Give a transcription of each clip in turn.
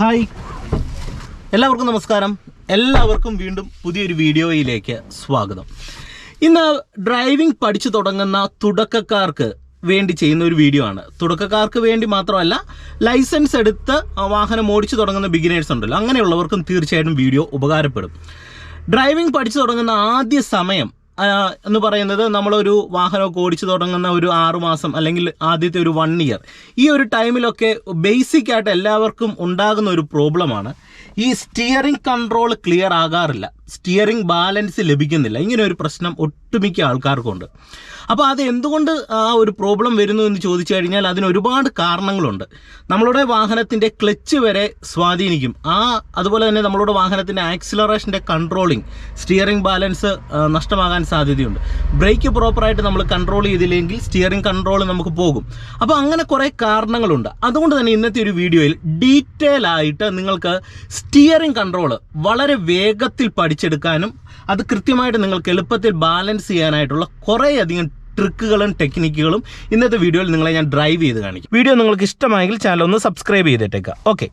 Hi. എല്ലാവർക്കും നമസ്കാരം. എല്ലാവർക്കും വീണ്ടും പുതിയൊരു വീഡിയോയിലേക്ക് സ്വാഗതം. ഇന്ന് ഡ്രൈവിംഗ് പഠിച്ചു തുടങ്ങുന്ന തുടക്കക്കാർക്ക് വേണ്ടി ചെയ്യുന്ന ഒരു വീഡിയോ ആണ്. തുടക്കക്കാർക്ക് വേണ്ടി മാത്രമല്ല ലൈസൻസ് എടുത്ത് വാഹനം ഓടിച്ചു തുടങ്ങുന്ന ബിഗിനേഴ്സ് ഉണ്ടല്ലോ. അങ്ങനെയുള്ളവർക്കും തീർച്ചയായിട്ടും വീഡിയോ ഉപകാരപ്പെടും. ഡ്രൈവിംഗ് പഠിച്ചു തുടങ്ങുന്ന ആദ്യ സമയം എന്ന് പറയുന്നത് നമ്മളൊരു വാഹനമൊക്കെ ഓടിച്ചു തുടങ്ങുന്ന ഒരു ആറുമാസം അല്ലെങ്കിൽ ആദ്യത്തെ ഒരു വൺ ഇയർ ഈ ഒരു ടൈമിലൊക്കെ ബേസിക് ആയിട്ട് എല്ലാവർക്കും ഉണ്ടാകുന്ന ഒരു പ്രോബ്ലമാണ്. ഈ സ്റ്റിയറിംഗ് കൺട്രോൾ ക്ലിയർ ആകാറില്ല. സ്റ്റിയറിംഗ് ബാലൻസ് ലഭിക്കുന്നില്ല. ഇങ്ങനെ ഒരു പ്രശ്നം ഒട്ടുമിക്ക ആൾക്കാർക്കുണ്ട്. അപ്പോൾ അത് എന്തുകൊണ്ട് ആ ഒരു പ്രോബ്ലം വരുന്നു എന്ന് ചോദിച്ചു കഴിഞ്ഞാൽ അതിന് ഒരുപാട് കാരണങ്ങളുണ്ട്. നമ്മളുടെ വാഹനത്തിന്റെ ക്ലച്ച് വരെ സ്വാധീനിക്കും. ആ അതുപോലെ തന്നെ നമ്മളുടെ വാഹനത്തിന്റെ ആക്സിലറേഷന്റെ കൺട്രോളിങ് സ്റ്റിയറിംഗ് ബാലൻസ് നഷ്ടമാകാൻ സാധ്യതയുണ്ട്. ബ്രേക്ക് പ്രോപ്പറായിട്ട് നമ്മൾ കൺട്രോൾ ചെയ്തില്ലെങ്കിൽ സ്റ്റിയറിംഗ് കൺട്രോൾ നമുക്ക് പോകും. അപ്പോൾ അങ്ങനെ കുറേ കാരണങ്ങളുണ്ട്. അതുകൊണ്ട് തന്നെ ഇന്നത്തെ ഒരു വീഡിയോയിൽ ഡീറ്റെയിൽ ആയിട്ട് നിങ്ങൾക്ക് സ്റ്റിയറിംഗ് കൺട്രോൾ വളരെ വേഗത്തിൽ പഠിച്ചെടുക്കാനും അത് കൃത്യമായിട്ട് നിങ്ങൾക്ക് എളുപ്പത്തിൽ ബാലൻസ് ചെയ്യാനായിട്ടുള്ള കുറേയധികം ട്രിക്കുകളും ടെക്നിക്കുകളും ഇന്നത്തെ വീഡിയോയിൽ നിങ്ങളെ ഞാൻ ഡ്രൈവ് ചെയ്ത് കാണിക്കും. വീഡിയോ നിങ്ങൾക്ക് ഇഷ്ടമായെങ്കിൽ ചാനൽ ഒന്ന് സബ്സ്ക്രൈബ് ചെയ്തിട്ടേക്കുക ഓക്കെ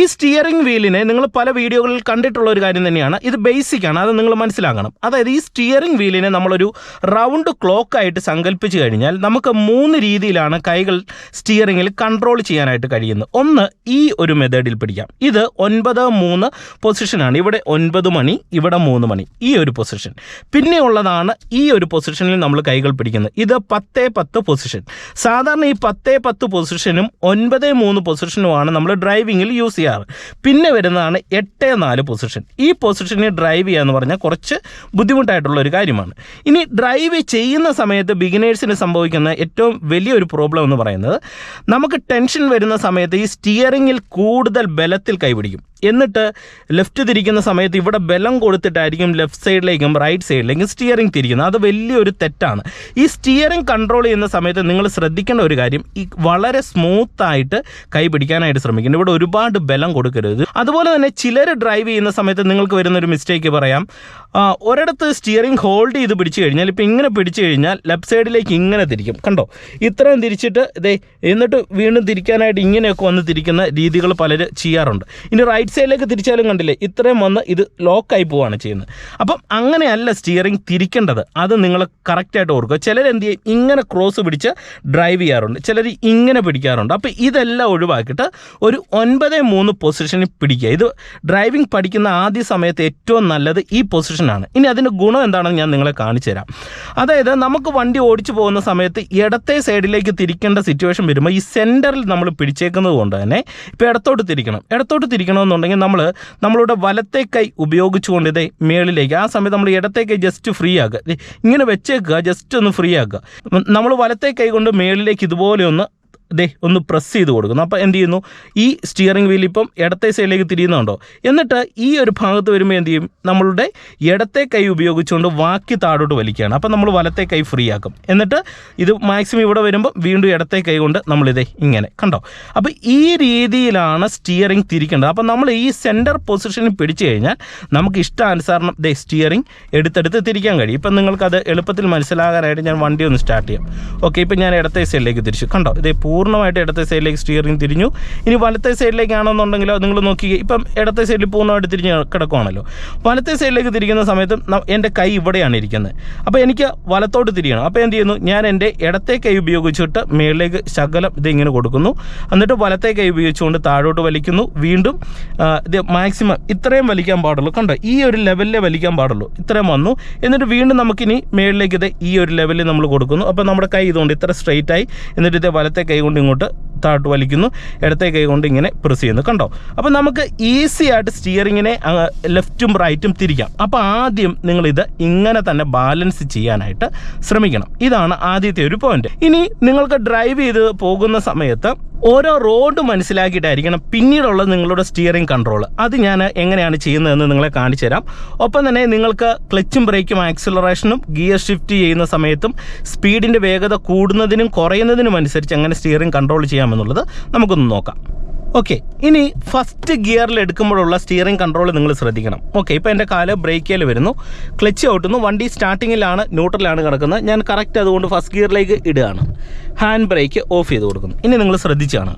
ഈ സ്റ്റിയറിംഗ് വീലിനെ നിങ്ങൾ പല വീഡിയോകളിൽ കണ്ടിട്ടുള്ള ഒരു കാര്യം തന്നെയാണ്. ഇത് ബേസിക് ആണ്. അത് നിങ്ങൾ മനസ്സിലാക്കണം. അതായത് ഈ സ്റ്റിയറിംഗ് വീലിനെ നമ്മളൊരു റൗണ്ട് ക്ലോക്ക് ആയിട്ട് സങ്കല്പിച്ച് കഴിഞ്ഞാൽ നമുക്ക് മൂന്ന് രീതിയിലാണ് കൈകൾ സ്റ്റിയറിംഗിൽ കൺട്രോൾ ചെയ്യാനായിട്ട് കഴിയുന്നത്. ഒന്ന് ഈ ഒരു മെത്തേഡിൽ പിടിക്കാം. ഇത് ഒൻപത് മൂന്ന് പൊസിഷനാണ് ഇവിടെ ഒൻപത് മണി ഇവിടെ മൂന്ന് മണി. ഈ ഒരു പൊസിഷൻ പിന്നെ ഉള്ളതാണ് ഈ ഒരു പൊസിഷനിൽ നമ്മൾ കൈകൾ പിടിക്കുന്നത്. ഇത് പത്തേ പത്ത് പൊസിഷൻ സാധാരണ ഈ പത്തേ പത്ത് പൊസിഷനും ഒൻപത് മൂന്ന് പൊസിഷനുമാണ് നമ്മൾ ഡ്രൈവിങ്ങിൽ യൂസ് ചെയ്യാറ്. പിന്നെ വരുന്നതാണ് എട്ട് നാല് പൊസിഷൻ ഈ പൊസിഷനെ ഡ്രൈവ് ചെയ്യുക എന്ന് പറഞ്ഞാൽ കുറച്ച് ബുദ്ധിമുട്ടായിട്ടുള്ള ഒരു കാര്യമാണ്. ഇനി ഡ്രൈവ് ചെയ്യുന്ന സമയത്ത് ബിഗിനേഴ്സിന് സംഭവിക്കുന്ന ഏറ്റവും വലിയൊരു പ്രോബ്ലം എന്ന് പറയുന്നത് നമുക്ക് ടെൻഷൻ വരുന്ന സമയത്ത് ഈ സ്റ്റിയറിങ്ങിൽ കൂടുതൽ ബലത്തിൽ കൈപിടിക്കും. എന്നിട്ട് ലെഫ്റ്റ് തിരിക്കുന്ന സമയത്ത് ഇവിടെ ബലം കൊടുത്തിട്ടായിരിക്കും ലെഫ്റ്റ് സൈഡിലേക്കും റൈറ്റ് സൈഡിലേക്കും സ്റ്റിയറിംഗ് തിരിക്കുന്നത്. അത് വലിയൊരു തെറ്റാണ്. ഈ സ്റ്റിയറിംഗ് കൺട്രോൾ ചെയ്യുന്ന സമയത്ത് നിങ്ങൾ ശ്രദ്ധിക്കേണ്ട ഒരു കാര്യം ഈ വളരെ സ്മൂത്ത് ആയിട്ട് കൈ പിടിക്കാനായിട്ട് ശ്രമിക്കണം ഇവിടെ ഒരുപാട് ബലം കൊടുക്കരുത്. അതുപോലെ തന്നെ ചിലർ ഡ്രൈവ് ചെയ്യുന്ന സമയത്ത് നിങ്ങൾക്ക് വരുന്ന ഒരു മിസ്റ്റേക്ക് പറയാം. ഒരിടത്ത് സ്റ്റിയറിംഗ് ഹോൾഡ് ചെയ്ത് പിടിച്ചു കഴിഞ്ഞാൽ ഇപ്പം ഇങ്ങനെ പിടിച്ചു കഴിഞ്ഞാൽ ലെഫ്റ്റ് സൈഡിലേക്ക് ഇങ്ങനെ തിരിക്കും. കണ്ടോ? ഇത്രയും തിരിച്ചിട്ട് ഇതേ എന്നിട്ട് വീണ്ടും തിരിക്കാനായിട്ട് ഇങ്ങനെയൊക്കെ വന്ന് തിരിക്കുന്ന രീതികൾ പലര് ചെയ്യാറുണ്ട്. ഇനി റൈറ്റ് സൈഡിലേക്ക് തിരിച്ചാലും കണ്ടില്ലേ ഇത്രയും വന്ന് ഇത് ലോക്കായി പോവുകയാണ് ചെയ്യുന്നത്. അപ്പം അങ്ങനെയല്ല സ്റ്റിയറിംഗ് തിരിക്കേണ്ടത്. അത് നിങ്ങൾ കറക്റ്റായിട്ട് ഓർക്കുക. ചിലർ എന്ത് ചെയ്യും? ഇങ്ങനെ ക്രോസ് പിടിച്ച് ഡ്രൈവ് ചെയ്യാറുണ്ട്. ചിലർ ഇങ്ങനെ പിടിക്കാറുണ്ട്. അപ്പോൾ ഇതെല്ലാം ഒഴിവാക്കിയിട്ട് ഒരു ഒൻപത് മൂന്ന് പൊസിഷനിൽ പിടിക്കുക. ഇത് ഡ്രൈവിംഗ് പഠിക്കുന്ന ആദ്യ സമയത്ത് ഏറ്റവും നല്ലത് ഈ പൊസിഷനാണ് ഇനി അതിന്റെ ഗുണം എന്താണെന്ന് ഞാൻ നിങ്ങളെ കാണിച്ചു തരാം. അതായത് നമുക്ക് വണ്ടി ഓടിച്ചു പോകുന്ന സമയത്ത് ഇടത്തെ സൈഡിലേക്ക് തിരിക്കേണ്ട സിറ്റുവേഷൻ വരുമ്പോൾ ഈ സെന്ററിൽ നമ്മൾ പിടിച്ചേക്കുന്നത് കൊണ്ട് തന്നെ ഇപ്പോൾ ഇടത്തോട്ട് തിരിക്കണം. ഇടത്തോട്ട് തിരിക്കണമെന്നുണ്ടെങ്കിൽ നമ്മൾ നമ്മളുടെ വലത്തെ കൈ ഉപയോഗിച്ചുകൊണ്ട് ഇതേ മേളിലേക്ക് ആ സമയത്ത് നമ്മൾ ഇടത്തെ കൈ ജസ്റ്റ് ഫ്രീ ആക്കുക. ഇങ്ങനെ വെച്ചേക്കുക ജസ്റ്റ് ഒന്ന് ഫ്രീ ആക്കുക. നമ്മൾ വലത്തെ കൈ കൊണ്ട് മേളിലേക്ക് ഇതുപോലെ ഒന്ന് ദേ ഒന്ന് പ്രസ് ചെയ്ത് കൊടുക്കുന്നു. അപ്പോൾ എന്ത് ചെയ്യുന്നു? ഈ സ്റ്റിയറിംഗ് വീൽ ഇപ്പം ഇടത്തെ സൈഡിലേക്ക് തിരിയുന്നുണ്ടോ? എന്നിട്ട് ഈ ഒരു ഭാഗത്ത് വരുമ്പോൾ എന്ത് ചെയ്യും? നമ്മളുടെ ഇടത്തെ കൈ ഉപയോഗിച്ചുകൊണ്ട് വാക്കി താഴോട്ട് വലിക്കുകയാണ്. അപ്പോൾ നമ്മൾ വലത്തെ കൈ ഫ്രീ ആക്കും. എന്നിട്ട് ഇത് മാക്സിമം ഇവിടെ വരുമ്പോൾ വീണ്ടും ഇടത്തെ കൈ കൊണ്ട് നമ്മളിതേ ഇങ്ങനെ കണ്ടോ? അപ്പോൾ ഈ രീതിയിലാണ് സ്റ്റിയറിംഗ് തിരിക്കേണ്ടത്. അപ്പോൾ നമ്മൾ ഈ സെന്റർ പൊസിഷനിൽ പിടിച്ചു കഴിഞ്ഞാൽ നമുക്ക് ഇഷ്ടാനുസരണം ദേ സ്റ്റിയറിംഗ് എടുത്തെടുത്ത് തിരിക്കാൻ കഴിയും. ഇപ്പം നിങ്ങൾക്കത് എളുപ്പത്തിൽ മനസ്സിലാകാനായിട്ട് ഞാൻ വണ്ടി ഒന്ന് സ്റ്റാർട്ട് ചെയ്യാം. ഓക്കെ ഇപ്പം ഞാൻ ഇടത്തെ സൈഡിലേക്ക് തിരിച്ചു. കണ്ടോ? ഇതേ പൂർണമായിട്ട് ഇടത്തെ സൈഡിലേക്ക് സ്റ്റിയറിംഗ് തിരിഞ്ഞു. ഇനി വലത്തെ സൈഡിലേക്കാണെന്നുണ്ടെങ്കിലോ നിങ്ങൾ നോക്കി ഇപ്പം ഇടത്തെ സൈഡിൽ പൂർണമായിട്ട് തിരിഞ്ഞ് കിടക്കുവാണല്ലോ. വലത്തെ സൈഡിലേക്ക് തിരിക്കുന്ന സമയത്ത് എന്റെ കൈ ഇവിടെയാണ് ഇരിക്കുന്നത്. അപ്പോൾ എനിക്ക് വലത്തോട്ട് തിരിയണം. അപ്പോൾ എന്ത് ചെയ്യുന്നു? ഞാൻ എന്റെ ഇടത്തെ കൈ ഉപയോഗിച്ചിട്ട് മേളിലേക്ക് ശകലം ഇതിങ്ങനെ കൊടുക്കുന്നു. എന്നിട്ട് വലത്തെ കൈ ഉപയോഗിച്ചുകൊണ്ട് താഴോട്ട് വലിക്കുന്നു. വീണ്ടും ഇത് മാക്സിമം ഇത്രയും വലിക്കാൻ പാടുള്ളൂ. കണ്ടോ? ഈ ഒരു ലെവലിലെ വലിക്കാൻ പാടുള്ളൂ. ഇത്രയും വന്നു. എന്നിട്ട് വീണ്ടും നമുക്കിനി മേളിലേക്ക് ഇത് ഈ ഒരു ലെവലിൽ നമ്മൾ കൊടുക്കുന്നു. അപ്പോൾ നമ്മുടെ കൈ ഇതുകൊണ്ട് ഇത്ര സ്ട്രെയിറ്റ് ആയി. എന്നിട്ട് ഇത് വലത്തെ കൈ കൊണ്ട് ഇങ്ങോട്ട് താട്ട് വലിക്കുന്നു. ഇടത്തെ കൈ കൊണ്ട് ഇങ്ങനെ പ്രസ് ചെയ്യുന്നു. കണ്ടോ? അപ്പോൾ നമുക്ക് ഈസി ആയിട്ട് സ്റ്റിയറിങ്ങിനെ ലെഫ്റ്റും റൈറ്റും തിരിക്കാം. അപ്പോൾ ആദ്യം നിങ്ങളിത് ഇങ്ങനെ തന്നെ ബാലൻസ് ചെയ്യാനായിട്ട് ശ്രമിക്കണം. ഇതാണ് ആദ്യത്തെ ഒരു പോയിന്റ് ഇനി നിങ്ങൾക്ക് ഡ്രൈവ് ചെയ്ത് പോകുന്ന സമയത്ത് ഓരോ റോഡ് മനസ്സിലാക്കിയിട്ടായിരിക്കണം പിന്നീടുള്ള നിങ്ങളുടെ സ്റ്റിയറിംഗ് കൺട്രോൾ അത് ഞാൻ എങ്ങനെയാണ് ചെയ്യുന്നതെന്ന് നിങ്ങളെ കാണിച്ചു തരാം. ഒപ്പം തന്നെ നിങ്ങൾക്ക് ക്ലച്ചും ബ്രേക്കും ആക്സിലറേഷനും ഗിയർ ഷിഫ്റ്റ് ചെയ്യുന്ന സമയത്തും സ്പീഡിന്റെ വേഗത കൂടുന്നതിനും കുറയുന്നതിനും അനുസരിച്ച് എങ്ങനെ സ്റ്റിയറിംഗ് കൺട്രോൾ ചെയ്യാമെന്നുള്ളത് നമുക്കൊന്ന് നോക്കാം. ഓക്കെ ഇനി ഫസ്റ്റ് ഗിയറിൽ എടുക്കുമ്പോഴുള്ള സ്റ്റിയറിംഗ് കൺട്രോൾ നിങ്ങൾ ശ്രദ്ധിക്കണം. ഓക്കെ ഇപ്പോൾ എന്റെ കാൽ ബ്രേക്കിൽ വരുന്നു. ക്ലച്ച് ഔട്ടുന്നു. വണ്ടി സ്റ്റാർട്ടിങ്ങിലാണ് ന്യൂട്രലാണ് കിടക്കുന്നത്. ഞാൻ കറക്റ്റ് അതുകൊണ്ട് ഫസ്റ്റ് ഗിയറിലേക്ക് ഇടുകയാണ്. ഹാൻഡ് ബ്രേക്ക് ഓഫ് ചെയ്ത് കൊടുക്കുന്നു. ഇനി നിങ്ങൾ ശ്രദ്ധിച്ചാണ്.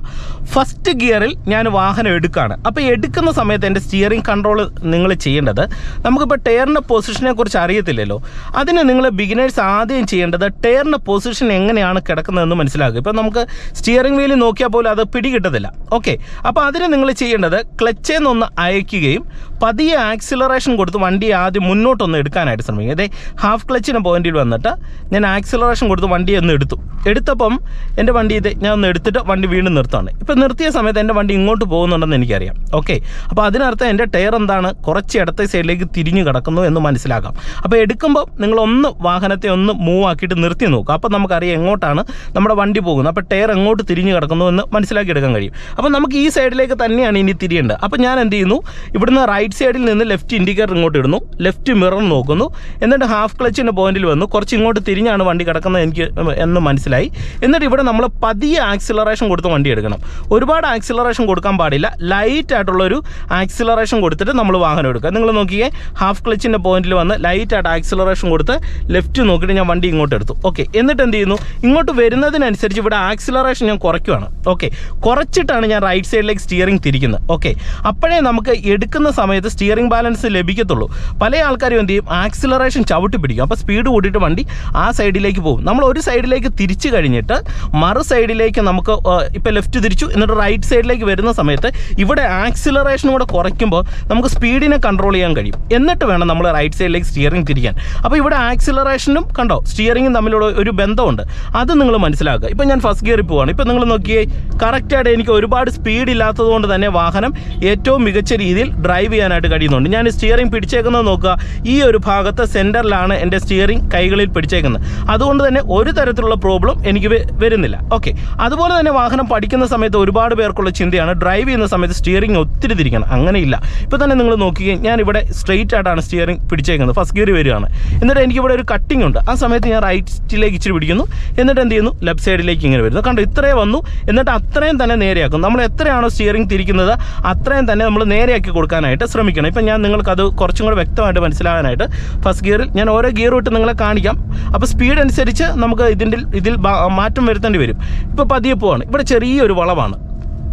ഫസ്റ്റ് ഗിയറിൽ ഞാൻ വാഹനം എടുക്കുകയാണ് അപ്പോൾ എടുക്കുന്ന സമയത്ത് എന്റെ സ്റ്റിയറിംഗ് കൺട്രോൾ നിങ്ങൾ ചെയ്യേണ്ടത് നമുക്കിപ്പോൾ ടയറിന്റെ പൊസിഷനെ കുറിച്ച് അറിയത്തില്ലല്ലോ. അതിന് നിങ്ങൾ ബിഗിനേഴ്സ് ആദ്യം ചെയ്യേണ്ടത് ടയറിന്റെ പൊസിഷൻ എങ്ങനെയാണ് കിടക്കുന്നതെന്ന് മനസ്സിലാക്കുക. ഇപ്പോൾ നമുക്ക് സ്റ്റിയറിംഗ് വീലിൽ നോക്കിയാൽ പോലും അത് പിടികിട്ടത്തില്ല. ഓക്കെ അപ്പോൾ അതിന് നിങ്ങൾ ചെയ്യേണ്ടത് ക്ലച്ചിൽ നിന്നൊന്ന് അയക്കുകയും പതിയെ ആക്സിലറേഷൻ കൊടുത്ത് വണ്ടി ആദ്യം മുന്നോട്ടൊന്ന് എടുക്കാനായിട്ട് ശ്രമിക്കുക അതെ ഹാഫ് ക്ലച്ചിന് പോയിന്റിൽ വന്നിട്ട് ഞാൻ ആക്സിലറേഷൻ കൊടുത്ത് വണ്ടി ഒന്ന് എടുത്തു. എടുത്തപ്പം എന്റെ വണ്ടി ഇത് ഞാൻ ഒന്ന് എടുത്തിട്ട് വണ്ടി വീണ്ടും നിർത്താണ് ഇപ്പം നിർത്തിയ സമയത്ത് എന്റെ വണ്ടി ഇങ്ങോട്ട് പോകുന്നുണ്ടെന്ന് എനിക്കറിയാം. ഓക്കെ. അപ്പോൾ അതിനർത്ഥം എന്റെ ടയർ എന്താണ്? കുറച്ച് ഇടത്തെ സൈഡിലേക്ക് തിരിഞ്ഞു കിടക്കുന്നു എന്ന് മനസ്സിലാക്കാം. അപ്പോൾ എടുക്കുമ്പോൾ നിങ്ങളൊന്ന് വാഹനത്തെ ഒന്ന് മൂവ് ആക്കിയിട്ട് നിർത്തി നോക്കുക. അപ്പോൾ നമുക്കറിയാം എങ്ങോട്ടാണ് നമ്മുടെ വണ്ടി പോകുന്നത്. അപ്പോൾ ടയർ എങ്ങോട്ട് തിരിഞ്ഞു കിടക്കുന്നു എന്ന് മനസ്സിലാക്കി എടുക്കാൻ കഴിയും. അപ്പോൾ നമുക്ക് ഈ സൈഡിലേക്ക് തന്നെയാണ് ഇനി തിരിയേണ്ടത്. അപ്പോൾ ഞാൻ എന്ത് ചെയ്യുന്നു? ഇവിടുന്ന് റൈറ്റ് സൈഡിൽ നിന്ന് ലെഫ്റ്റ് ഇൻഡിക്കേറ്റർ ഇങ്ങോട്ട് ഇടുന്നു. ലെഫ്റ്റ് മിറർ നോക്കുന്നു. എന്നിട്ട് ഹാഫ് ക്ലച്ചിന്റെ പോയിന്റിൽ വന്നു. കുറച്ച് ഇങ്ങോട്ട് തിരിഞ്ഞാണ് വണ്ടി കിടക്കുന്നത് എനിക്ക് എന്ന് മനസ്സിലായി. എന്നിട്ട് ഇവിടെ നമ്മൾ പതിയെ ആക്സിലറേഷൻ കൊടുത്ത് വണ്ടി എടുക്കണം. ഒരുപാട് ആക്സിലറേഷൻ കൊടുക്കാൻ പാടില്ല. ലൈറ്റ് ആയിട്ടുള്ളൊരു ആക്സിലറേഷൻ കൊടുത്തിട്ട് നമ്മൾ വാഹനം എടുക്കുക. നിങ്ങൾ നോക്കിയേ ഹാഫ് ക്ലച്ചിന്റെ പോയിന്റിൽ വന്ന് ലൈറ്റ് ആയിട്ട് ആക്സിലറേഷൻ കൊടുത്ത് ലെഫ്റ്റ് നോക്കിയിട്ട് ഞാൻ വണ്ടി ഇങ്ങോട്ട് എടുത്തു. ഓക്കെ എന്നിട്ട് എന്ത് ചെയ്യുന്നു? ഇങ്ങോട്ട് വരുന്നതിനനുസരിച്ച് ഇവിടെ ആക്സിലറേഷൻ ഞാൻ കുറയ്ക്കുവാണ്. ഓക്കെ കുറച്ചിട്ടാണ് ഞാൻ റൈറ്റ് സൈഡിലേക്ക് സ്റ്റിയറിംഗ് തിരിക്കുന്നത്. ഓക്കെ അപ്പോഴേ നമുക്ക് എടുക്കുന്ന സമയത്ത് സ്റ്റിയറിംഗ് ബാലൻസ് ലഭിക്കത്തുള്ളൂ. പല ആൾക്കാരും എന്ത് ചെയ്യും? ആക്സിലറേഷൻ ചവിട്ടി പിടിക്കും. അപ്പോൾ സ്പീഡ് കൂട്ടിയിട്ട് വണ്ടി ആ സൈഡിലേക്ക് പോകും. നമ്മൾ ഒരു സൈഡിലേക്ക് തിരിച്ചു കഴിഞ്ഞിട്ട് മറു സൈഡിലേക്ക് നമുക്ക് ഇപ്പോൾ ലെഫ്റ്റ് തിരിച്ചു എന്നിട്ട് റൈറ്റ് സൈഡിലേക്ക് വരുന്ന സമയത്ത് ഇവിടെ ആക്സിലറേഷൻ കൂടെ കുറയ്ക്കുമ്പോൾ നമുക്ക് സ്പീഡിനെ കൺട്രോൾ ചെയ്യാൻ കഴിയും. എന്നിട്ട് വേണം നമ്മൾ റൈറ്റ് സൈഡിലേക്ക് സ്റ്റിയറിംഗ് തിരിക്കാൻ. അപ്പോൾ ഇവിടെ ആക്സിലറേഷനും കണ്ടോ? സ്റ്റിയറിംഗും തമ്മിലുള്ള ഒരു ബന്ധമുണ്ട്. അത് നിങ്ങൾ മനസ്സിലാക്കുക. ഇപ്പോൾ ഞാൻ ഫസ്റ്റ് ഗിയറിൽ പോവാണ്. ഇപ്പോൾ നിങ്ങൾ നോക്കിയേ കറക്റ്റായിട്ട് എനിക്ക് ഒരുപാട് സ്പീഡ് ഇല്ലാത്തതുകൊണ്ട് തന്നെ വാഹനം ഏറ്റവും മികച്ച രീതിയിൽ ഡ്രൈവ് ചെയ്യാനായിട്ട് കഴിയുന്നുണ്ട്. ഞാൻ സ്റ്റിയറിംഗ് പിടിച്ചേക്കുന്നത് നോക്കുക. ഈ ഒരു ഭാഗത്ത് സെന്ററിലാണ് എന്റെ സ്റ്റിയറിംഗ് കൈകളിൽ പിടിച്ചേക്കുന്നത്. അതുകൊണ്ട് തന്നെ ഒരു തരത്തിലുള്ള പ്രോബ്ലം എനിക്ക് വരുന്നില്ല. ഓക്കെ അതുപോലെ തന്നെ വാഹനം പഠിക്കുന്ന സമയത്ത് ഒരുപാട് പേർക്കുള്ള ചിന്തയാണ് ഡ്രൈവ് ചെയ്യുന്ന സമയത്ത് സ്റ്റിയറിംഗ് ഒത്തിരി തിരിക്കണം. അങ്ങനെയില്ല ഇപ്പോൾ തന്നെ നിങ്ങൾ നോക്കുകയും ഞാൻ ഇവിടെ സ്ട്രെയിറ്റ് ആയിട്ടാണ് സ്റ്റിയറിംഗ് പിടിച്ചേക്കുന്നത്. ഫസ്റ്റ് ഗിയർ വരികയാണ്. എന്നിട്ട് എനിക്കിവിടെ ഒരു കട്ടിംഗ് ഉണ്ട്. ആ സമയത്ത് ഞാൻ റൈറ്റിലേക്ക് ഇച്ചിരി പിടിക്കുന്നു. എന്നിട്ട് എന്ത് ചെയ്യുന്നു? ലെഫ്റ്റ് സൈഡിലേക്ക് ഇങ്ങനെ വരുന്നു. കണ്ടോ ഇത്രേ വന്നു. എന്നിട്ട് അത്രയും തന്നെ നേരെയാക്കും നമ്മൾ എത്രയാണോ സ്റ്റിയറിംഗ് തിരിക്കുന്നത് അത്രയും തന്നെ നമ്മൾ നേരെയാക്കി കൊടുക്കാനായിട്ട് ശ്രമിക്കണം. ഇപ്പം ഞാൻ നിങ്ങൾക്ക് അത് കുറച്ചും കൂടെ വ്യക്തമായിട്ട് മനസ്സിലാകാനായിട്ട് ഫസ്റ്റ് ഗിയറിൽ ഞാൻ ഓരോ ഗിയർ വിട്ട് നിങ്ങളെ കാണിക്കാം. അപ്പോൾ സ്പീഡ് അനുസരിച്ച് നമുക്ക് ഇതിന്റെ ഇതിൽ മാറ്റം വരുത്തേണ്ടി വരും. ഇപ്പോൾ പതിയെ പോവാണ്. ഇവിടെ ചെറിയൊരു വളവാണ്.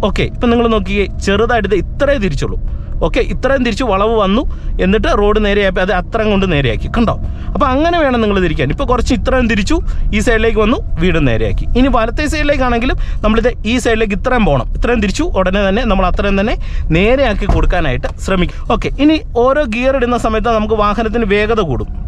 ഓക്കെ ഇപ്പം നിങ്ങൾ നോക്കിയേ ചെറുതായിട്ട് ഇത് ഇത്രേ തിരിച്ചുള്ളൂ. ഓക്കെ ഇത്രയും തിരിച്ച് വളവ് വന്നു എന്നിട്ട് റോഡ് നേരെയാക്കി അത് അത്രയും കൊണ്ട് നേരെയാക്കി. കണ്ടോ? അപ്പോൾ അങ്ങനെ വേണം നിങ്ങൾ തിരിക്കാൻ. ഇപ്പോൾ കുറച്ച് ഇത്രയും തിരിച്ചു ഈ സൈഡിലേക്ക് വന്നു വീട് നേരെയാക്കി. ഇനി വലത്തെ സൈഡിലേക്കാണെങ്കിലും നമ്മളിത് ഈ സൈഡിലേക്ക് ഇത്രയും പോകണം ഇത്രയും തിരിച്ചു ഉടനെ തന്നെ നമ്മൾ അത്രയും തന്നെ നേരെയാക്കി കൊടുക്കാനായിട്ട് ശ്രമിക്കും. ഓക്കെ ഇനി ഓരോ ഗിയർ ഇടുന്ന സമയത്ത് നമുക്ക് വാഹനത്തിന് വേഗത കൂടും.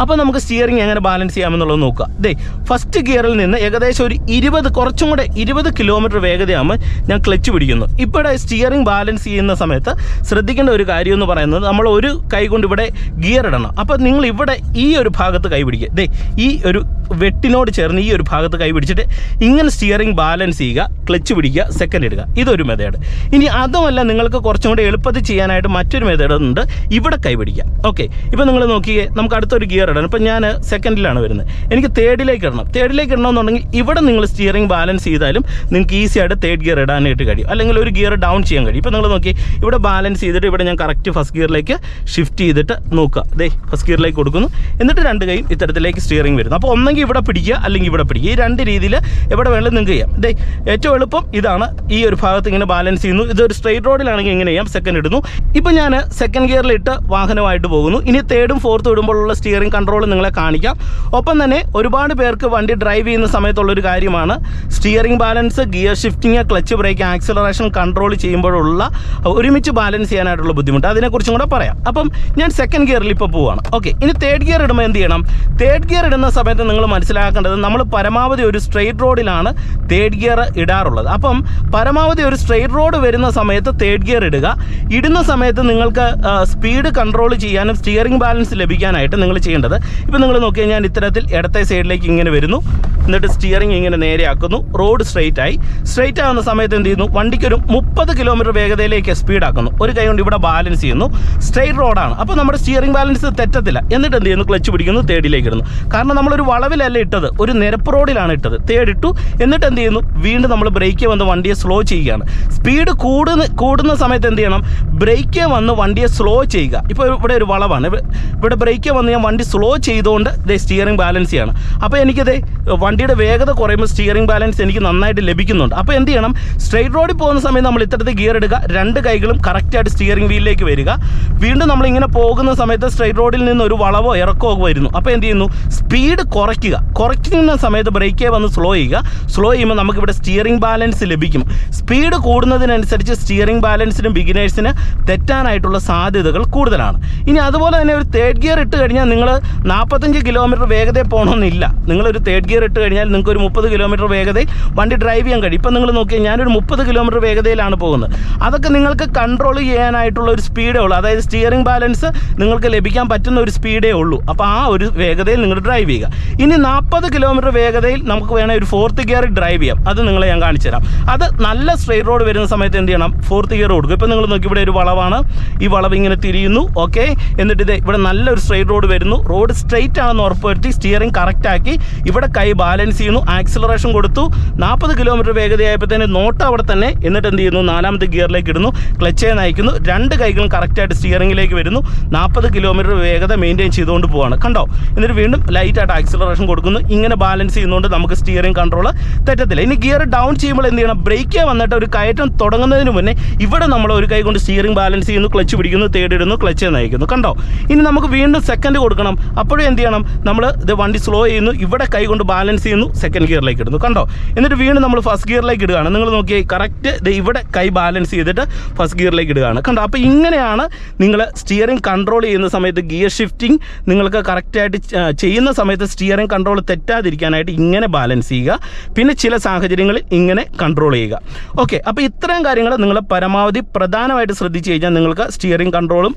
അപ്പോൾ നമുക്ക് സ്റ്റിയറിംഗ് എങ്ങനെ ബാലൻസ് ചെയ്യാമെന്നുള്ളത് നോക്കുക. ദേ ഫസ്റ്റ് ഗിയറിൽ നിന്ന് ഏകദേശം ഒരു ഇരുപത് കുറച്ചും കൂടെ ഇരുപത് കിലോമീറ്റർ വേഗതയാകുമ്പോൾ ഞാൻ ക്ലച്ച് പിടിക്കുന്നു ഇവിടെ സ്റ്റിയറിംഗ് ബാലൻസ് ചെയ്യുന്ന സമയത്ത് ശ്രദ്ധിക്കേണ്ട ഒരു കാര്യം എന്ന് പറയുന്നത് നമ്മൾ ഒരു കൈ കൊണ്ട് ഇവിടെ ഗിയർ ഇടണം. അപ്പോൾ നിങ്ങൾ ഇവിടെ ഈ ഒരു ഭാഗത്ത് കൈ പിടിക്കുക. ദേ ഈ ഒരു വെട്ടിനോട് ചേർന്ന് ഈ ഒരു ഭാഗത്ത് കൈ പിടിച്ചിട്ട് ഇങ്ങനെ സ്റ്റിയറിംഗ് ബാലൻസ് ചെയ്യുക ക്ലച്ച് പിടിക്കുക സെക്കൻഡ് ഇടുക. ഇതൊരു മെത്തേഡ് ഇനി അതുമല്ല നിങ്ങൾക്ക് കുറച്ചും കൂടെ എളുപ്പത്തിൽ ചെയ്യാനായിട്ട് മറ്റൊരു മെത്തേഡ് ഉണ്ട്. ഇവിടെ കൈ പിടിക്കുക. ഓക്കെ ഇപ്പോൾ നിങ്ങൾ നോക്കിയേ നമുക്ക് അടുത്തൊരു ഗിയർ ഇടണം. ഇപ്പം ഞാൻ സെക്കൻഡിലാണ് വരുന്നത്. എനിക്ക് തേർഡിലേക്ക് ഇടണം. തേർഡിലേക്ക് ഇടണമെന്നുണ്ടെങ്കിൽ ഇവിടെ നിങ്ങൾ സ്റ്റിയറിംഗ് ബാലൻസ് ചെയ്താലും നിങ്ങൾക്ക് ഈസി ആയിട്ട് തേർഡ് ഗിയർ ഇടാനായിട്ട് കഴിയും. അല്ലെങ്കിൽ ഒരു ഗിയർ ഡൗൺ ചെയ്യാൻ കഴിയും. ഇപ്പോൾ നിങ്ങൾ നോക്കി ഇവിടെ ബാലൻസ് ചെയ്തിട്ട് ഇവിടെ ഞാൻ കറക്റ്റ് ഫസ്റ്റ് ഗിയറിലേക്ക് ഷിഫ്റ്റ് ചെയ്തിട്ട് നോക്കുക. ദേ ഫസ്റ്റ് ഗിയറിലേക്ക് കൊടുക്കുന്നു. എന്നിട്ട് രണ്ട് കൈയും ഇത്തരത്തിലേക്ക് സ്റ്റിയറിംഗ് വരുന്നു. അപ്പോൾ ഒന്നെങ്കിൽ ഇവിടെ പിടിക്കുക അല്ലെങ്കിൽ ഇവിടെ പിടിക്കുക. ഈ രണ്ട് രീതിയിൽ എവിടെ വേണമെങ്കിലും നിങ്ങൾക്ക് ചെയ്യാം. ദേ ഏറ്റവും എളുപ്പം ഇതാണ്. ഈ ഒരു ഭാഗത്ത് ഇങ്ങനെ ബാലൻസ് ചെയ്യുന്നു. ഇതൊരു സ്ട്രെയിറ്റ് റോഡിലാണെങ്കിൽ ഇങ്ങനെ ചെയ്യാം. സെക്കൻഡ് ഇടുന്നു. ഇപ്പം ഞാൻ സെക്കൻഡ് ഗിയറിലിട്ട് വാഹനമായിട്ട് പോകുന്നു. ഇനി തേർഡും ഫോർത്തും ഇടുമ്പോഴുള്ള സ്റ്റിയറിംഗ് കൺട്രോൾ നിങ്ങളെ കാണിക്കാം. ഒപ്പം തന്നെ ഒരുപാട് പേർക്ക് വണ്ടി ഡ്രൈവ് ചെയ്യുന്ന സമയത്തുള്ളൊരു കാര്യമാണ്. Steering balance gear shifting clutch brake acceleration control ചെയ്യുമ്പോഴുള്ള ഒരുമിച്ച് ബാലൻസ് ചെയ്യാനായിട്ടുള്ള ബുദ്ധിമുട്ട്. അതിനെക്കുറിച്ചും കൂടെ പറയാം. അപ്പം ഞാൻ സെക്കൻഡ് ഗിയറിൽ ഇപ്പോൾ പോവാണ്. ഓക്കെ ഇനി തേർഡ് ഗിയർ ഇടുമ്പോൾ എന്ത് ചെയ്യണം? തേർഡ് ഗിയർ ഇടുന്ന സമയത്ത് നിങ്ങൾ മനസ്സിലാക്കേണ്ടത് നമ്മൾ പരമാവധി ഒരു സ്ട്രെയിറ്റ് റോഡിലാണ് തേർഡ് ഗിയർ ഇടാറുള്ളത്. അപ്പം പരമാവധി ഒരു സ്ട്രെയിറ്റ് റോഡ് വരുന്ന സമയത്ത് തേർഡ് ഗിയർ ഇടുക. ഇടുന്ന സമയത്ത് നിങ്ങൾക്ക് സ്പീഡ് കൺട്രോൾ ചെയ്യാനും സ്റ്റിയറിംഗ് ബാലൻസ് ലഭിക്കാനായിട്ട് നിങ്ങൾ ചെയ്യേണ്ടത്. ഇപ്പം നിങ്ങൾ നോക്കിയാൽ ഞാൻ ഇത്തരത്തിൽ ഇടത്തെ സൈഡിലേക്ക് ഇങ്ങനെ വരുന്നു. എന്നിട്ട് സ്റ്റിയറിംഗ് ഇങ്ങനെ നേരെയാക്കുന്നു. റോഡ് സ്ട്രെയിറ്റ് ആയി. സ്ട്രെയിറ്റ് ആവുന്ന സമയത്ത് എന്ത് ചെയ്യുന്നു? വണ്ടിക്കൊരു മുപ്പത് കിലോമീറ്റർ വേഗതയിലേക്ക് സ്പീഡാക്കുന്നു ഒരു കൈ കൊണ്ട് ഇവിടെ ബാലൻസ് ചെയ്യുന്നു. സ്ട്രെയിറ്റ് റോഡാണ് അപ്പോൾ നമ്മുടെ സ്റ്റിയറിംഗ് ബാലൻസ് തെറ്റത്തില്ല. എന്നിട്ട് എന്ത് ചെയ്യുന്നു? ക്ലച്ച് പിടിക്കുന്നു തേർഡിലേക്ക് ഇടുന്നു. കാരണം നമ്മളൊരു വളവിലല്ല ഇട്ടത്. ഒരു നിരപ്പ് റോഡിലാണ് ഇട്ടത്. തേർഡ് ഇട്ടു. എന്നിട്ട് എന്ത് ചെയ്യുന്നു? വീണ്ടും നമ്മൾ ബ്രേക്ക് വന്ന് വണ്ടിയെ സ്ലോ ചെയ്യുകയാണ്. സ്പീഡ് കൂടുന്ന കൂടുന്ന സമയത്ത് എന്ത് ചെയ്യണം? ബ്രേക്ക് വന്ന് വണ്ടിയെ സ്ലോ ചെയ്യുക. ഇപ്പോൾ ഇവിടെ ഒരു വളവാണ്. ഇവിടെ ബ്രേക്ക് വന്ന് ഞാൻ വണ്ടി സ്ലോ ചെയ്തുകൊണ്ട് ദേ സ്റ്റിയറിംഗ് ബാലൻസ് ചെയ്യണം. അപ്പോൾ എനിക്കത് വണ്ടി വണ്ടിയുടെ വേഗത കുറയുമ്പോൾ സ്റ്റിയറിംഗ് ബാലൻസ് എനിക്ക് നന്നായിട്ട് ലഭിക്കുന്നുണ്ട്. അപ്പോൾ എന്ത് ചെയ്യണം? സ്ട്രെയിറ്റ് റോഡിൽ പോകുന്ന സമയത്ത് നമ്മൾ ഇത്തരത്തിൽ ഗിയർ എടുക്കുക. രണ്ട് കൈകളും കറക്റ്റായിട്ട് സ്റ്റിയറിംഗ് വീലിലേക്ക് വരിക. വീണ്ടും നമ്മൾ ഇങ്ങനെ പോകുന്ന സമയത്ത് സ്ട്രെയിറ്റ് റോഡിൽ നിന്ന് ഒരു വളവോ ഇറക്കോ വരുന്നു. അപ്പോൾ എന്ത് ചെയ്യുന്നു? സ്പീഡ് കുറയ്ക്കുക. കുറയ്ക്കുന്ന സമയത്ത് ബ്രേക്കേ വന്ന് സ്ലോ ചെയ്യുക. സ്ലോ ചെയ്യുമ്പോൾ നമുക്കിവിടെ സ്റ്റിയറിംഗ് ബാലൻസ് ലഭിക്കും. സ്പീഡ് കൂടുന്നതിനനുസരിച്ച് സ്റ്റിയറിംഗ് ബാലൻസിനും ബിഗിനേഴ്സിന് തെറ്റാനായിട്ടുള്ള സാധ്യതകൾ കൂടുതലാണ്. ഇനി അതുപോലെ തന്നെ ഒരു തേർഡ് ഗിയർ ഇട്ട് കഴിഞ്ഞാൽ നിങ്ങൾ നാൽപ്പത്തഞ്ച് കിലോമീറ്റർ വേഗതയിൽ പോകണമെന്നില്ല. നിങ്ങളൊരു തേർഡ് ഗിയർ ഇട്ട് കഴിഞ്ഞാൽ നിങ്ങൾക്ക് ഒരു മുപ്പത് കിലോമീറ്റർ വേഗതയിൽ വണ്ടി ഡ്രൈവ് ചെയ്യാൻ കഴിയും. ഇപ്പം നിങ്ങൾ നോക്കിയാൽ ഞാനൊരു മുപ്പത് കിലോമീറ്റർ വേഗതയിലാണ് പോകുന്നത്. അതൊക്കെ നിങ്ങൾക്ക് കൺട്രോൾ ചെയ്യാനായിട്ടുള്ള ഒരു സ്പീഡേ ഉള്ളൂ. അതായത് സ്റ്റിയറിംഗ് ബാലൻസ് നിങ്ങൾക്ക് ലഭിക്കാൻ പറ്റുന്ന ഒരു സ്പീഡേ ഉള്ളൂ. അപ്പോൾ ആ ഒരു വേഗതയിൽ നിങ്ങൾ ഡ്രൈവ് ചെയ്യുക. ഇനി നാൽപ്പത് കിലോമീറ്റർ വേഗതയിൽ നമുക്ക് വേണേൽ ഒരു ഫോർത്ത് ഗിയർ ഡ്രൈവ് ചെയ്യാം. അത് നിങ്ങളെ ഞാൻ കാണിച്ചു തരാം. അത് നല്ല സ്ട്രെയിറ്റ് റോഡ് വരുന്ന സമയത്ത് എന്ത് ചെയ്യണം? ഫോർത്ത് ഗിയർ കൊടുക്കും. ഇപ്പോൾ നിങ്ങൾ നോക്കി ഇവിടെ ഒരു വളവാണ്. ഈ വളവ് ഇങ്ങനെ തിരിയുന്നു. ഓക്കെ എന്നിട്ട് ഇത് ഇവിടെ നല്ലൊരു സ്ട്രെയിറ്റ് റോഡ് വരുന്നു. റോഡ് സ്ട്രെയിറ്റ് ആണെന്ന് ഉറപ്പുവരുത്തി സ്റ്റിയറിംഗ് കറക്റ്റാക്കി ഇവിടെ കൈ ചെയ്യുന്നു. ആക്സിലറേഷൻ കൊടുത്തു. നാൽപ്പത് കിലോമീറ്റർ വേഗതയായപ്പോഴത്തേന് നോട്ട് അവിടെ തന്നെ. എന്നിട്ട് എന്ത് ചെയ്യുന്നു? നാലാമത്തെ ഗിയറിലേക്ക് ഇടുന്നു. ക്ലച്ചേ നയിക്കുന്നു. രണ്ട് കൈകളും കറക്റ്റായിട്ട് സ്റ്റിയറിംഗിലേക്ക് വരുന്നു. നാൽപ്പത് കിലോമീറ്റർ വേഗത മെയിന്റെയിൻ ചെയ്തുകൊണ്ട് പോവാണ്. കണ്ടോ? എന്നിട്ട് വീണ്ടും ലൈറ്റായിട്ട് ആക്സിലറേഷൻ കൊടുക്കുന്നു. ഇങ്ങനെ ബാലൻസ് ചെയ്യുന്നതുകൊണ്ട് നമുക്ക് സ്റ്റിയറിംഗ് കൺട്രോൾ തെറ്റത്തില്ല. ഇനി ഗിയർ ഡൗൺ ചെയ്യുമ്പോൾ എന്ത് ചെയ്യണം? ബ്രേക്കേ വന്നിട്ട് ഒരു കയറ്റം തുടങ്ങുന്നതിന് മുന്നേ ഇവിടെ നമ്മൾ ഒരു കൈ കൊണ്ട് സ്റ്റിയറിംഗ് ബാലൻസ് ചെയ്യുന്നു. ക്ലച്ച് പിടിക്കുന്നു തേടിയിടുന്നു ക്ലച്ച് നയിക്കുന്നു. കണ്ടോ? ഇനി നമുക്ക് വീണ്ടും സെക്കൻഡ് കൊടുക്കണം. അപ്പോഴും എന്ത് ചെയ്യണം? നമ്മൾ ഇത് വണ്ടി സ്ലോ ചെയ്യുന്നു. ഇവിടെ കൈ കൊണ്ട് ബാലൻസ് ചെയ്യുന്നു സെക്കൻഡ് ഗിയറിലേക്ക് ഇടുന്നു. കണ്ടോ? എന്നിട്ട് വീണ്ടും നമ്മൾ ഫസ്റ്റ് ഗിയറിലേക്ക് ഇടുകയാണ്. നിങ്ങൾ നോക്കിയാൽ കറക്റ്റ് ഇവിടെ കൈ ബാലൻസ് ചെയ്തിട്ട് ഫസ്റ്റ് ഗിയറിലേക്ക് ഇടുകയാണ്. കണ്ടോ? അപ്പോൾ ഇങ്ങനെയാണ് നിങ്ങൾ സ്റ്റിയറിംഗ് കൺട്രോൾ ചെയ്യുന്ന സമയത്ത് ഗിയർ ഷിഫ്റ്റിംഗ് നിങ്ങൾക്ക് കറക്റ്റായിട്ട് ചെയ്യുന്ന സമയത്ത് സ്റ്റിയറിംഗ് കൺട്രോൾ തെറ്റാതിരിക്കാനായിട്ട് ഇങ്ങനെ ബാലൻസ് ചെയ്യുക. പിന്നെ ചില സാഹചര്യങ്ങളിൽ ഇങ്ങനെ കൺട്രോൾ ചെയ്യുക. ഓക്കെ അപ്പോൾ ഇത്രയും കാര്യങ്ങൾ നിങ്ങൾ പരമാവധി പ്രധാനമായിട്ട് ശ്രദ്ധിച്ചു കഴിഞ്ഞാൽ നിങ്ങൾക്ക് സ്റ്റിയറിംഗ് കൺട്രോളും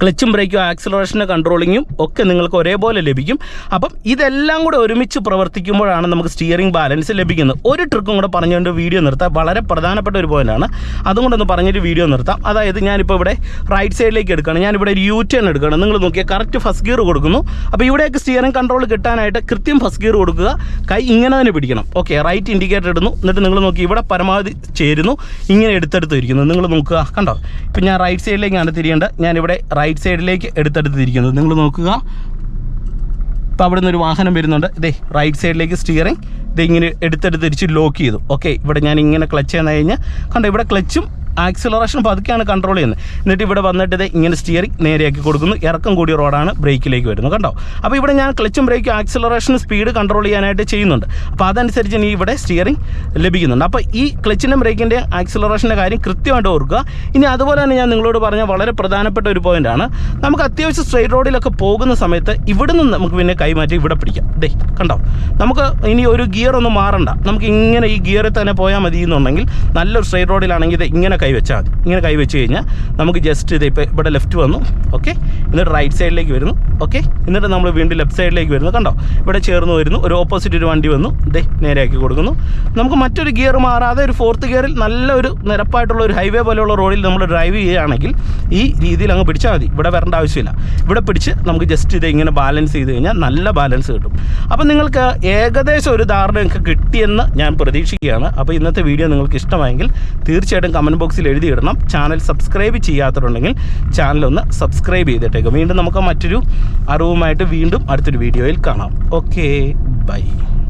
ക്ലച്ചും ബ്രേക്കും ആക്സിലറേഷനും കൺട്രോളിങ്ങും ഒക്കെ നിങ്ങൾക്ക് ഒരേപോലെ ലഭിക്കും. അപ്പം ഇതെല്ലാം കൂടെ ഒരുമിച്ച് പ്രവർത്തിക്കുമ്പോഴാണ് നമുക്ക് സ്റ്റിയറിംഗ് ബാലൻസ് ലഭിക്കുന്നത്. ഒരു ട്രിക്കും കൂടെ പറഞ്ഞുകൊണ്ട് വീഡിയോ നിർത്താം. വളരെ പ്രധാനപ്പെട്ട ഒരു പോയിന്റാണ് അതുകൊണ്ടൊന്ന് പറഞ്ഞൊരു വീഡിയോ നിർത്താം. അതായത് ഞാനിപ്പോൾ ഇവിടെ റൈറ്റ് സൈഡിലേക്ക് എടുക്കുകയാണ്. ഞാനിവിടെ ഒരു യു ടേൺ എടുക്കുകയാണ്. നിങ്ങൾ നോക്കിയാൽ കറക്റ്റ് ഫസ്റ്റ് ഗിയർ കൊടുക്കുന്നു. അപ്പോൾ ഇവിടെയൊക്കെ സ്റ്റിയറിംഗ് കൺട്രോൾ കിട്ടാനായിട്ട് കൃത്യം ഫസ്റ്റ് ഗിയർ കൊടുക്കുക. കൈ ഇങ്ങനെ തന്നെ പിടിക്കണം. ഓക്കെ റൈറ്റ് ഇൻഡിക്കേറ്റർ ഇടുന്നു. എന്നിട്ട് നിങ്ങൾ നോക്കി ഇവിടെ പരമാവധി ചേരുന്നു. ഇങ്ങനെ എടുത്തെടുത്ത് ഇരിക്കുന്നു നിങ്ങൾ നോക്കുക. കണ്ടോ? ഇപ്പം ഞാൻ റൈറ്റ് സൈഡിലേക്കാണ് തിരിയേണ്ടത്. ഞാനിവിടെ റൈറ്റ് സൈഡിലേക്ക് എടുത്തെടുത്തിരിക്കുന്നത്. നിങ്ങൾ നോക്കുക. ഇപ്പോൾ അവിടെ നിന്ന് ഒരു വാഹനം വരുന്നുണ്ട്. ഇതേ റൈറ്റ് സൈഡിലേക്ക് സ്റ്റിയറിംഗ് ഇതിങ്ങനെ എടുത്തെടുത്തിരിച്ച് എടുത്തെടുത്ത് തിരിച്ച് ലോക്ക് ചെയ്തു. ഓക്കെ ഇവിടെ ഞാൻ ഇങ്ങനെ ക്ലച്ച് ചെയ്യുന്ന കഴിഞ്ഞാൽ കണ്ടോ ഇവിടെ ക്ലച്ചും ആക്സിലറേഷൻ പതുക്കെയാണ് കൺട്രോൾ ചെയ്യുന്നത്. എന്നിട്ട് ഇവിടെ വന്നിട്ട് ഇത് ഇങ്ങനെ സ്റ്റിയറിംഗ് നേരെയാക്കി കൊടുക്കുന്നു. ഇറക്കം കൂടിയ റോഡാണ് ബ്രേക്കിലേക്ക് വരുന്നത്. കണ്ടോ? അപ്പോൾ ഇവിടെ ഞാൻ ക്ലച്ചും ബ്രേക്കും ആക്സിലറേഷൻ സ്പീഡ് കൺട്രോൾ ചെയ്യാനായിട്ട് ചെയ്യുന്നുണ്ട്. അപ്പോൾ അതനുസരിച്ച് ഇനി ഇവിടെ സ്റ്റിയറിംഗ് ലഭിക്കുന്നുണ്ട്. അപ്പോൾ ഈ ക്ലച്ചിന്റെ ബ്രേക്കിന്റെ ആക്സിലറേഷന്റെ കാര്യം കൃത്യമായിട്ട് ഓർക്കുക. ഇനി അതുപോലെ തന്നെ ഞാൻ നിങ്ങളോട് പറഞ്ഞ വളരെ പ്രധാനപ്പെട്ട ഒരു പോയിന്റാണ് നമുക്ക് അത്യാവശ്യം സ്ട്രെയിറ്റ് റോഡിലൊക്കെ പോകുന്ന സമയത്ത് ഇവിടെ നിന്ന് നമുക്ക് പിന്നെ കൈമാറ്റി ഇവിടെ പിടിക്കാം. ഡേ കണ്ടോ? നമുക്ക് ഇനി ഒരു ഗിയർ ഒന്നും മാറണ്ട. നമുക്ക് ഇങ്ങനെ ഈ ഗിയറിൽ തന്നെ പോയാൽ മതി എന്നുണ്ടെങ്കിൽ നല്ലൊരു സ്ട്രെയിറ്റ് റോഡിലാണെങ്കിൽ ഇത് ഇങ്ങനെ വെച്ചാൽ മതി. ഇങ്ങനെ കൈവച്ച് കഴിഞ്ഞാൽ നമുക്ക് ജസ്റ്റ് ഇത് ഇപ്പോൾ ഇവിടെ ലെഫ്റ്റ് വന്നു. ഓക്കെ എന്നിട്ട് റൈറ്റ് സൈഡിലേക്ക് വരുന്നു. ഓക്കെ എന്നിട്ട് നമ്മൾ വീണ്ടും ലെഫ്റ്റ് സൈഡിലേക്ക് വരുന്നു. കണ്ടോ? ഇവിടെ ചേർന്ന് വരുന്നു. ഒരു ഓപ്പോസിറ്റ് ഒരു വണ്ടി വന്നു. ദേ നേരെയാക്കി കൊടുക്കുന്നു. നമുക്ക് മറ്റൊരു ഗിയർ മാറാതെ ഒരു ഫോർത്ത് ഗിയറിൽ നല്ലൊരു നിരപ്പായിട്ടുള്ള ഒരു ഹൈവേ പോലെയുള്ള റോഡിൽ നമ്മൾ ഡ്രൈവ് ചെയ്യുകയാണെങ്കിൽ ഈ രീതിയിൽ അങ്ങ് പിടിച്ചാൽ മതി. ഇവിടെ വരേണ്ട ആവശ്യമില്ല. ഇവിടെ പിടിച്ച് നമുക്ക് ജസ്റ്റ് ഇത് ഇങ്ങനെ ബാലൻസ് ചെയ്ത് കഴിഞ്ഞാൽ നല്ല ബാലൻസ് കിട്ടും. അപ്പം നിങ്ങൾക്ക് ഏകദേശം ഒരു ധാരണ നിങ്ങൾക്ക് കിട്ടിയെന്ന് ഞാൻ പ്രതീക്ഷിക്കുകയാണ്. അപ്പോൾ ഇന്നത്തെ വീഡിയോ നിങ്ങൾക്ക് ഇഷ്ടമായെങ്കിൽ തീർച്ചയായിട്ടും കമന്റ് ബോക്സിൽ എഴുതിയിടണം. ചാനൽ സബ്സ്ക്രൈബ് ചെയ്യാത്തതുണ്ടെങ്കിൽ ചാനൽ ഒന്ന് സബ്സ്ക്രൈബ് ചെയ്തിട്ടേക്കും. വീണ്ടും നമുക്ക് മറ്റൊരു അറിവുമായിട്ട് വീണ്ടും അടുത്തൊരു വീഡിയോയിൽ കാണാം. Okay bye